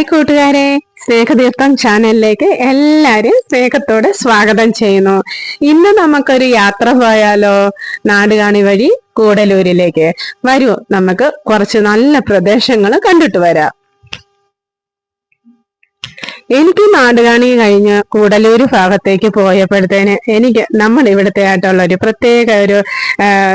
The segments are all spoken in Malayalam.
ഹായ് കൂട്ടുകാരെ. സ്നേഹതീർത്ഥം ചാനലിലേക്ക് എല്ലാരും സ്നേഹത്തോടെ സ്വാഗതം ചെയ്യുന്നു. ഇന്ന് നമുക്കൊരു യാത്ര പോയാലോ? നാടുകാണി വഴി കൂടലൂരിലേക്ക്. വരൂ നമുക്ക് കുറച്ച് നല്ല പ്രദേശങ്ങൾ കണ്ടിട്ട് വരാം. എനിക്ക് നാടുകാണി കഴിഞ്ഞ് കൂടലൂർ ഭാഗത്തേക്ക് പോയപ്പോഴത്തേന് എനിക്ക് നമ്മൾ ഇവിടുത്തെ ആയിട്ടുള്ള ഒരു പ്രത്യേക ഒരു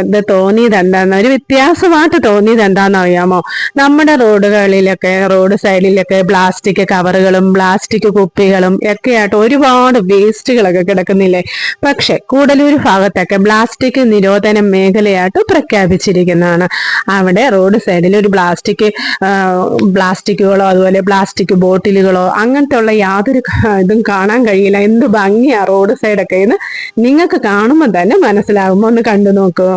ഇത് തോന്നിയത് എന്താന്ന് ഒരു വ്യത്യാസമായിട്ട് തോന്നിയത് എന്താണെന്ന് അറിയാമോ? നമ്മുടെ റോഡുകളിലൊക്കെ റോഡ് സൈഡിലൊക്കെ പ്ലാസ്റ്റിക് കവറുകളും പ്ലാസ്റ്റിക് കുപ്പികളും ഒക്കെ ആയിട്ട് ഒരുപാട് വേസ്റ്റുകളൊക്കെ കിടക്കുന്നില്ലേ? പക്ഷെ കൂടലൂർ ഭാഗത്തൊക്കെ പ്ലാസ്റ്റിക് നിരോധന മേഖലയായിട്ട് പ്രഖ്യാപിച്ചിരിക്കുന്നതാണ്. അവിടെ റോഡ് സൈഡിൽ ഒരു പ്ലാസ്റ്റിക് പ്ലാസ്റ്റിക്കുകളോ അതുപോലെ പ്ലാസ്റ്റിക് ബോട്ടിലുകളോ അങ്ങനത്തെ ഉള്ള യാതൊരു ഇതും കാണാൻ കഴിയില്ല. എന്ത് ഭംഗിയാ റോഡ് സൈഡൊക്കെ എന്ന് നിങ്ങൾക്ക് കാണുമ്പോൾ തന്നെ മനസ്സിലാവും ഒന്ന് കണ്ടു നോക്കൂ.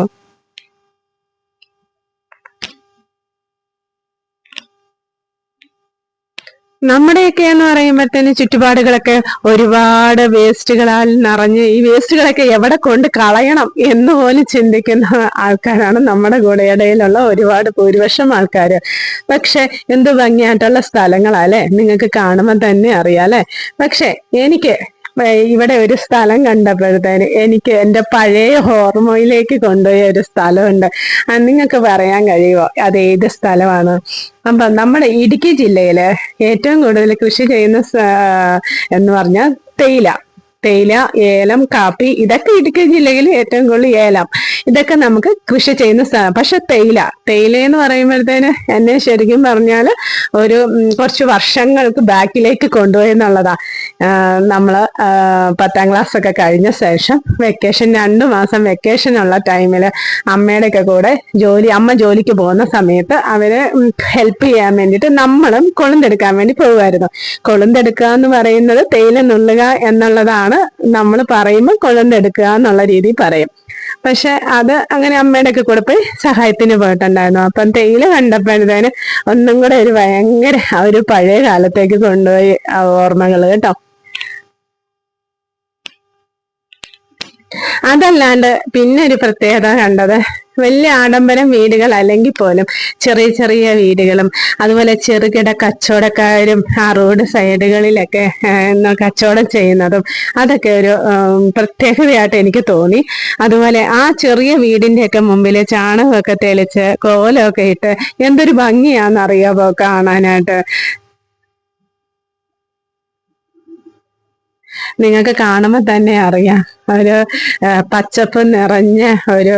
നമ്മുടെയൊക്കെ എന്ന് പറയുമ്പോഴത്തേന് ചുറ്റുപാടുകളൊക്കെ ഒരുപാട് വേസ്റ്റുകളാൽ നിറഞ്ഞ് ഈ വേസ്റ്റുകളൊക്കെ എവിടെ കൊണ്ട് കളയണം എന്ന് പോലും ചിന്തിക്കുന്ന ആൾക്കാരാണ് നമ്മുടെ കൂടെ ഇടയിലുള്ള ഒരുപാട് ഭൂരിപക്ഷം ആൾക്കാർ പക്ഷെ എന്ത് ഭംഗിയായിട്ടുള്ള സ്ഥലങ്ങളാ അല്ലെ നിങ്ങൾക്ക് കാണുമ്പോൾ തന്നെ അറിയാം അല്ലെ? പക്ഷെ എനിക്ക് ഇവിടെ ഒരു സ്ഥലം കണ്ടപ്പോഴത്തേന് എനിക്ക് എന്റെ പഴയ ഹോർമോയിലേക്ക് കൊണ്ടുപോയ ഒരു സ്ഥലമുണ്ട്. നിങ്ങൾക്ക് പറയാൻ കഴിയുമോ? അത് ഏത് സ്ഥലമാണ്? അപ്പൊ നമ്മുടെ ഇടുക്കി ജില്ലയിൽ ഏറ്റവും കൂടുതൽ കൃഷി ചെയ്യുന്ന എന്ന് പറഞ്ഞാൽ തേയില. തേയില ഏലം കാപ്പി ഇതൊക്കെ ഇടുക്കി ജില്ലയിൽ ഏറ്റവും കൂടുതൽ ഏലം. ഇതൊക്കെ നമുക്ക് കൃഷി ചെയ്യുന്ന സ്ഥലം പക്ഷെ തേയില തേയില എന്ന് പറയുമ്പോഴത്തേന് എന്നെ ശരിക്കും പറഞ്ഞാൽ ഒരു കുറച്ച് വർഷങ്ങൾക്ക് ബാക്കിലേക്ക് കൊണ്ടുപോയി എന്നുള്ളതാ. ആഹ് നമ്മൾ പത്താം ക്ലാസ് ഒക്കെ കഴിഞ്ഞ ശേഷം വെക്കേഷൻ രണ്ടു മാസം വെക്കേഷൻ ഉള്ള ടൈമിൽ അമ്മയുടെ ഒക്കെ കൂടെ ജോലി അമ്മ ജോലിക്ക് പോകുന്ന സമയത്ത് അവരെ ഹെൽപ്പ് ചെയ്യാൻ വേണ്ടിയിട്ട് നമ്മളും കൊളുന്തെടുക്കാൻ വേണ്ടി പോകുമായിരുന്നു കൊളുന്തെടുക്കുക എന്ന് പറയുന്നത് തേയില നുള്ളുക എന്നുള്ളതാണ്. നമ്മൾ പറയുമ്പോൾ എടുക്കുക എന്നുള്ള രീതി പറയും. പക്ഷെ അത് അങ്ങനെ അമ്മയുടെ ഒക്കെ കൂടെ പോയി സഹായത്തിന് പോയിട്ടുണ്ടായിരുന്നു. അപ്പം തേയില കണ്ടപ്പോഴത്തേന് ഒന്നും കൂടെ ഒരു ഭയങ്കര ഒരു പഴയ കാലത്തേക്ക് കൊണ്ടുപോയി ഓർമ്മകൾ കേട്ടോ. അതല്ലാണ്ട് പിന്നെ ഒരു പ്രത്യേകത കണ്ടത് വലിയ ആഡംബരം വീടുകൾ അല്ലെങ്കിൽ പോലും ചെറിയ ചെറിയ വീടുകളും അതുപോലെ ചെറുകിട കച്ചവടക്കാരും ആ റോഡ് സൈഡുകളിലൊക്കെ കച്ചവടം ചെയ്യുന്നതും അതൊക്കെ ഒരു പ്രത്യേകതയായിട്ട് എനിക്ക് തോന്നി. അതുപോലെ ആ ചെറിയ വീടിന്റെ ഒക്കെ മുമ്പിൽ ചാണകമൊക്കെ തെളിച്ച് കോലമൊക്കെ ഇട്ട് എന്തൊരു ഭംഗിയാണെന്നറിയാമോ കാണാനായിട്ട്? നിങ്ങൾക്ക് കാണുമ്പോൾ തന്നെ അറിയാം. ഒരു പച്ചപ്പ് നിറഞ്ഞ ഒരു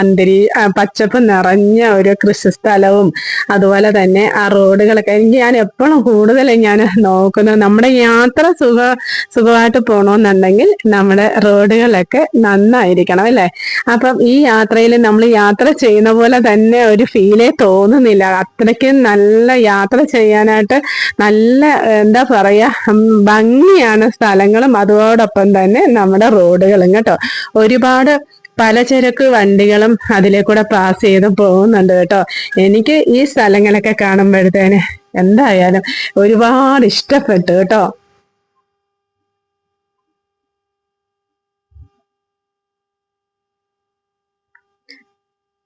അന്തരി പച്ചപ്പ് നിറഞ്ഞ ഒരു കൃഷിസ്ഥലവും അതുപോലെ തന്നെ ആ റോഡുകളൊക്കെ. എനിക്ക് ഞാൻ എപ്പോഴും കൂടുതൽ ഞാൻ നോക്കുന്നത് നമ്മുടെ യാത്ര സുഖ സുഖമായിട്ട് പോകണമെന്നുണ്ടെങ്കിൽ നമ്മുടെ റോഡുകളൊക്കെ നന്നായിരിക്കണം അല്ലേ? അപ്പം ഈ യാത്രയിൽ നമ്മൾ യാത്ര ചെയ്യുന്ന പോലെ തന്നെ ഒരു ഫീലേ തോന്നുന്നില്ല. അത്രയ്ക്ക് നല്ല യാത്ര ചെയ്യാനായിട്ട് നല്ല എന്താ പറയാ ഭംഗിയാണ് സ്ഥലങ്ങളും. അതോടൊപ്പം തന്നെ നമ്മുടെ റോഡുകളും കേട്ടോ. ഒരുപാട് പലചരക്ക് വണ്ടികളും അതിലെ കൂടെ പാസ് ചെയ്ത് പോകുന്നുണ്ട് കേട്ടോ. എനിക്ക് ഈ സ്ഥലങ്ങളൊക്കെ കാണുമ്പോഴത്തേന് എന്തായാലും ഒരുപാട് ഇഷ്ടപ്പെട്ടു കേട്ടോ.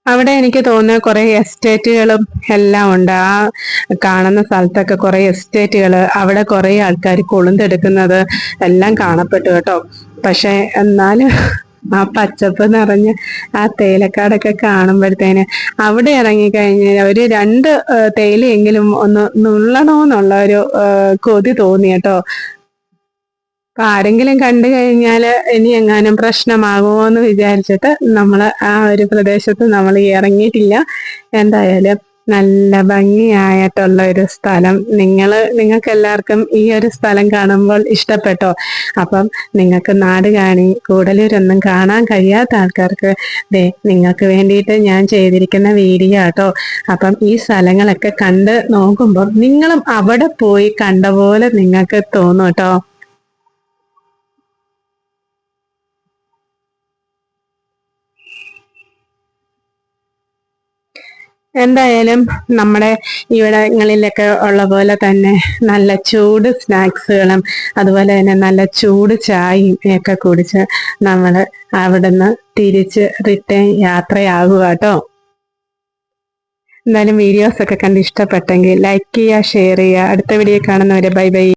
അവിടെ എനിക്ക് തോന്നുന്ന കുറെ എസ്റ്റേറ്റുകളും എല്ലാം ഉണ്ട്. ആ കാണുന്ന സ്ഥലത്തൊക്കെ കുറെ എസ്റ്റേറ്റുകൾ അവിടെ കുറെ ആൾക്കാർ കൊളുന്തെടുക്കുന്നത് എല്ലാം കാണപ്പെട്ടു കേട്ടോ. പക്ഷെ എന്നാലും ആ പച്ചപ്പ് നിറഞ്ഞ ആ തേയിലക്കാടൊക്കെ കാണുമ്പോഴത്തേന് അവിടെ ഇറങ്ങിക്കഴിഞ്ഞാൽ ഒരു രണ്ട് തേയിലെങ്കിലും ഒന്ന് നുള്ളണമെന്നുള്ള ഒരു കൊതി തോന്നി കേട്ടോ. ആരെങ്കിലും കണ്ടു കഴിഞ്ഞാൽ ഇനി എങ്ങാനും പ്രശ്നമാകുമോ എന്ന് വിചാരിച്ചിട്ട് നമ്മൾ ആ ഒരു പ്രദേശത്ത് നമ്മൾ ഇറങ്ങിയിട്ടില്ല. എന്തായാലും നല്ല ഭംഗിയായിട്ടുള്ള ഒരു സ്ഥലം. നിങ്ങൾ നിങ്ങൾക്ക് എല്ലാവർക്കും ഈ ഒരു സ്ഥലം കാണുമ്പോൾ ഇഷ്ടപ്പെട്ടോ? അപ്പം നിങ്ങൾക്ക് നാട് കാണി കൂടലൂരൊന്നും കാണാൻ കഴിയാത്ത ആൾക്കാർക്ക് ദേ നിങ്ങൾക്ക് വേണ്ടിയിട്ട് ഞാൻ ചെയ്തിരിക്കുന്ന വീഡിയോ കേട്ടോ അപ്പം ഈ സ്ഥലങ്ങളൊക്കെ കണ്ട് നോക്കുമ്പോൾ നിങ്ങളും അവിടെ പോയി കണ്ട പോലെ നിങ്ങൾക്ക് തോന്നും കേട്ടോ. എന്തായാലും നമ്മുടെ ഇവിടങ്ങളിലൊക്കെ ഉള്ള പോലെ തന്നെ നല്ല ചൂട് സ്നാക്സുകളും അതുപോലെ തന്നെ നല്ല ചൂട് ചായയും ഒക്കെ കുടിച്ച് നമ്മൾ അവിടുന്ന് തിരിച്ച് റിട്ടേൺ യാത്രയാകുക കേട്ടോ എന്തായാലും വീഡിയോസ് ഒക്കെ കണ്ട് ഇഷ്ടപ്പെട്ടെങ്കിൽ ലൈക്ക് ചെയ്യുക ഷെയർ ചെയ്യുക. അടുത്ത വീഡിയോ കാണുന്നവരെ ബൈ ബൈ